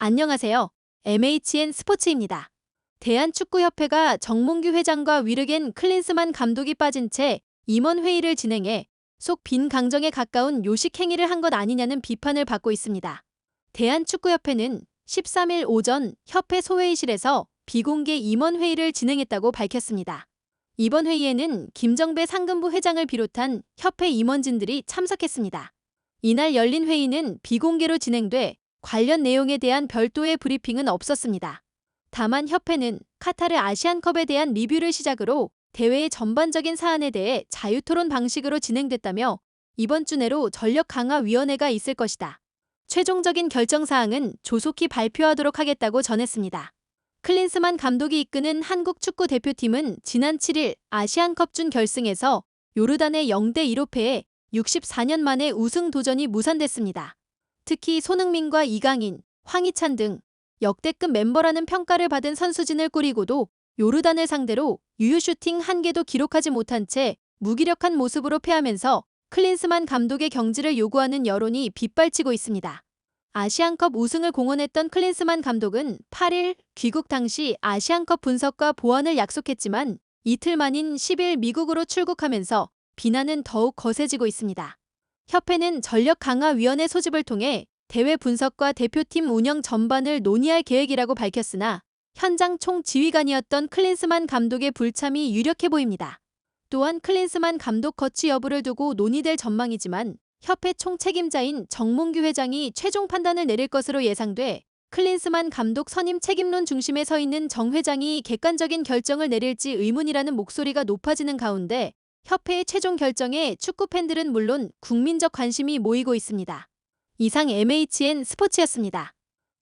안녕하세요. MHN 스포츠입니다. 대한축구협회가 정몽규 회장과 위르겐 클린스만 감독이 빠진 채 임원 회의를 진행해 속 빈 강정에 가까운 요식 행위를 한 것 아니냐는 비판을 받고 있습니다. 대한축구협회는 13일 오전 협회 소회의실에서 비공개 임원 회의를 진행했다고 밝혔습니다. 이번 회의에는 김정배 상근부 회장을 비롯한 협회 임원진들이 참석했습니다. 이날 열린 회의는 비공개로 진행돼 관련 내용에 대한 별도의 브리핑은 없었습니다. 다만 협회는 카타르 아시안컵에 대한 리뷰를 시작으로 대회의 전반적인 사안에 대해 자유토론 방식으로 진행됐다며 이번 주 내로 전력 강화 위원회가 있을 것이다. 최종적인 결정 사항은 조속히 발표하도록 하겠다고 전했습니다. 클린스만 감독이 이끄는 한국 축구 대표팀은 지난 7일 아시안컵 준 결승에서 요르단의 0대 1로 패해 64년 만에 우승 도전이 무산됐습니다. 특히 손흥민과 이강인, 황희찬 등 역대급 멤버라는 평가를 받은 선수진을 꾸리고도 요르단을 상대로 유효 슈팅 한 개도 기록하지 못한 채 무기력한 모습으로 패하면서 클린스만 감독의 경지를 요구하는 여론이 빗발치고 있습니다. 아시안컵 우승을 공언했던 클린스만 감독은 8일 귀국 당시 아시안컵 분석과 보완을 약속했지만 이틀 만인 10일 미국으로 출국하면서 비난은 더욱 거세지고 있습니다. 협회는 전력 강화 위원회 소집을 통해 대회 분석과 대표팀 운영 전반을 논의할 계획이라고 밝혔으나 현장 총 지휘관이었던 클린스만 감독의 불참이 유력해 보입니다. 또한 클린스만 감독 거취 여부를 두고 논의될 전망이지만 협회 총 책임자인 정몽규 회장이 최종 판단을 내릴 것으로 예상돼 클린스만 감독 선임 책임론 중심에 서 있는 정 회장이 객관적인 결정을 내릴지 의문이라는 목소리가 높아지는 가운데 협회의 최종 결정에 축구 팬들은 물론 국민적 관심이 모이고 있습니다. 이상 MHN 스포츠였습니다.